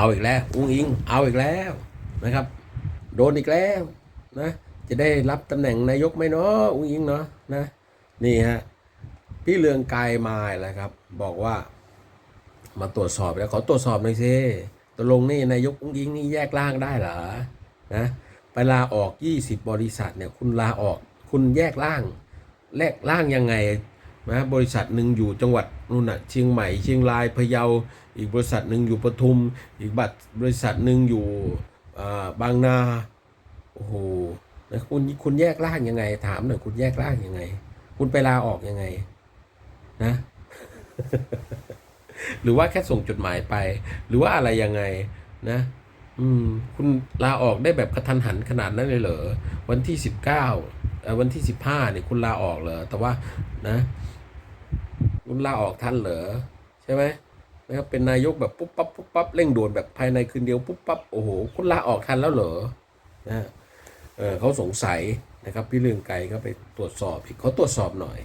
เอาอีกแล้ว อุ้งอิง เอาอีกแล้วนะครับ โดนอีกแล้วนะ จะได้รับตำแหน่งนายกไหมเนาะอุ้งอิงเนาะนะ นี่ฮะพี่เลืองไกลมาแล้วครับ บอกว่า มาตรวจสอบแล้วขอตรวจสอบหน่อยสิตกลงนี่นายกอุ้งอิงนี่แยกร่างได้เหรอนะไปลาออก 20 บริษัทเนี่ยคุณลาออก คุณแยกร่างแลกร่างยังไงนะบริษัทหนึ่งอยู่จังหวัดนู่นน่ะเชียงใหม่เชียงรายพะเยา อีกบริษัทหนึ่งอยู่ปทุม อีกบัตรบริษัทหนึ่งอยู่บางนาโอ้โหแล้วคุณคุณแยกร่างยังไง ถามหน่อยคุณแยกร่างยังไง คุณไปลาออกยังไง นะ หรือว่าแค่ส่งจดหมายไป หรือว่าอะไรยังไง นะ อืม คุณลาออกได้แบบกระทันหันขนาดนั้นเลยเหรอวันที่สิบเก้าวันที่สิบห้าเนี่ยคุณลาออกเหรอแต่ว่า นะ คุณลาออกทันเหรอใช่ไหม นะครับเป็นนายกแบบปุ๊บปั๊บปุ๊บปั๊บเร่งด่วนแบบภายในคืนเดียวปุ๊บปั๊บโอ้โหคุณลาออกทันแล้วเหรอนะเออเขาสงสัยนะครับพี่เรืองไกรก็ไปตรวจสอบอีกเขาตรวจสอบหน่อย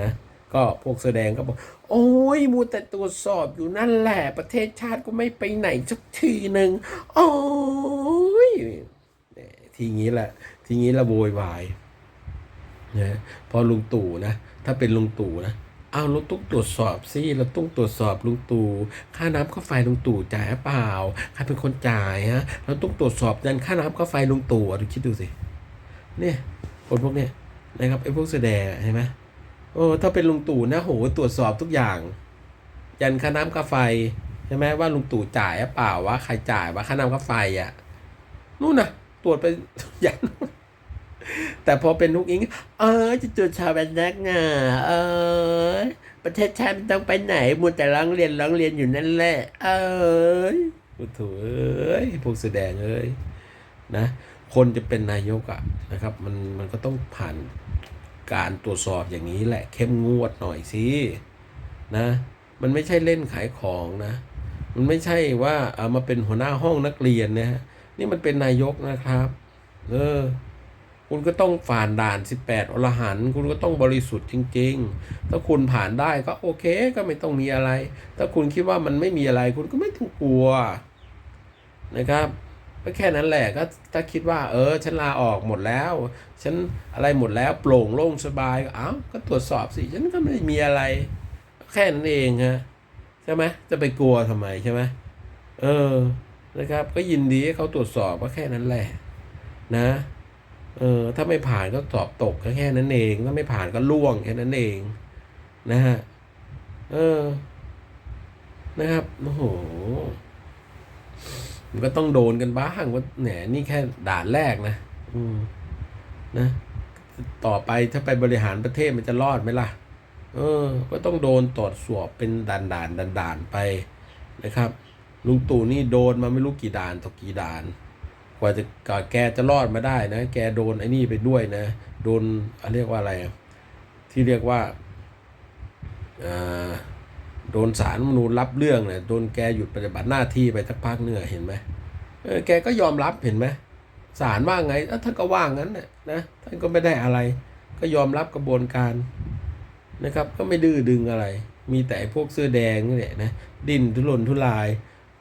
นะก็พวกแสดงก็บอกโอ้ยมูแต่ตรวจสอบอยู่นั่นแหละ ประเทศชาติก็ไม่ไปไหนสักทีหนึ่งโอ้ยทีงี้แหละทีงี้ละโวยวายนะพอลุงตู่นะ ถ้าเป็นลุงตู่นะ เอาเราต้องตรวจสอบสิเราต้องตรวจสอบลุงตู่ค่าน้ำค่าไฟลุงตู่จ่ายหรือเปล่าใครเป็นคนจ่ายฮะเราต้องตรวจสอบยันค่าน้ำค่าไฟลุงตู่อะดูคิดดูสิเนี่ยคนพวกเนี้ยนะครับไอ้พวกแสดงเห็นไหมโอ้ถ้าเป็นลุงตู่นะโหตรวจสอบทุกอย่าง ยันค่าน้ำค่าไฟใช่ไหมว่าลุงตู่จ่ายหรือเปล่าวะใครจ่ายว่าค่าน้ำค่าไฟอะนู่นนะตรวจไปยัน แต่พอเป็นลูกอิง เออจะตรวจชาวแบนนักงาเออ ประเทศชาติไม่ต้องไปไหนมัวแต่ร้องเรียนร้องเรียนอยู่นั่นแหละ เออโอ้โถเอ้ยพวกแสดงเอ้ยนะ คนจะเป็นนายกอะนะครับ มันมันก็ต้องผ่านการตรวจสอบอย่างนี้แหละ เข้มงวดหน่อยสินะ มันไม่ใช่เล่นขายของนะ มันไม่ใช่ว่าเอามาเป็นหัวหน้าห้องนักเรียนนะฮะนี่มันเป็นนายกนะครับ เออ คุณก็ต้องผ่านด่าน 18 อรหันต์คุณก็ต้องบริสุทธิ์จริง ๆ ถ้าคุณผ่านได้ก็โอเคก็ไม่ต้องมีอะไร ถ้าคุณคิดว่ามันไม่มีอะไร คุณก็ไม่ต้องกลัวนะครับก็แค่นั้นแหละก็ถ้าคิดว่า เออ ฉันลาออกหมดแล้ว ฉันอะไรหมดแล้วโปร่งโล่งสบายเอ้าก็ตรวจสอบสิฉันก็ไม่มีอะไร แค่นั้นเองฮะใช่ไหมจะไปกลัวทำไมใช่ไหมเออนะครับ ก็ยินดีให้เขาตรวจสอบก็แค่นั้นแหละ นะ เออถ้าไม่ผ่านก็สอบตกก็แค่นั้นเอง ถ้าไม่ผ่านก็ล่วงแค่นั้นเอง นะฮะ เออ นะครับ โอ้โห มันก็ต้องโดนกันบ้างว่าแหนนี่แค่ด่านแรกนะ อืม นะ ต่อไปถ้าไปบริหารประเทศมันจะรอดไหมล่ะ เออ ก็ต้องโดนตรวจสอบเป็นด่านด่านด่านด่านไปนะครับ ลุงตู่นี่โดนมาไม่รู้กี่ด่านต่อกี่ด่าน กว่าจะกว่าแกจะรอดมาได้นะ แกโดนไอ้นี่ไปด้วยนะ โดนเรียกว่าอะไร ที่เรียกว่าโดนสารมนูรับเรื่องเนี่ยโดนแกหยุดปฏิบัติหน้าที่ไปสักพักเนื้อเห็นไหมเออแกก็ยอมรับเห็นไหมศาลว่าไงท่านก็ว่างั้นนะนะท่านก็ไม่ได้อะไร ก็ยอมรับกระบวนการนะครับ ก็ไม่ดื้อดึงอะไร มีแต่พวกเสื้อแดงนี่แหละนะ ดิ้นทุรนทุราย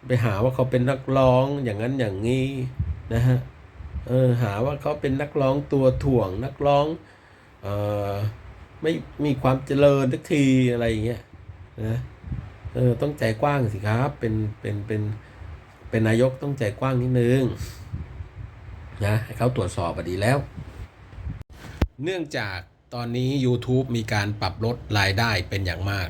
ไปหาว่าเขาเป็นนักร้องอย่างนั้นอย่างนี้ นะฮะเออหาว่าเขาเป็นนักร้องตัวถ่วงนักร้องเออไม่มีความเจริญสักทีอะไรอย่างเงี้ยนะเออต้องใจกว้างสิครับเป็นเป็นเป็นเป็นนายกต้องใจกว้างนิดนึงนะให้เขาตรวจสอบอดีแล้ว เนื่องจากตอนนี้ YouTube มีการปรับลดรายได้เป็นอย่างมาก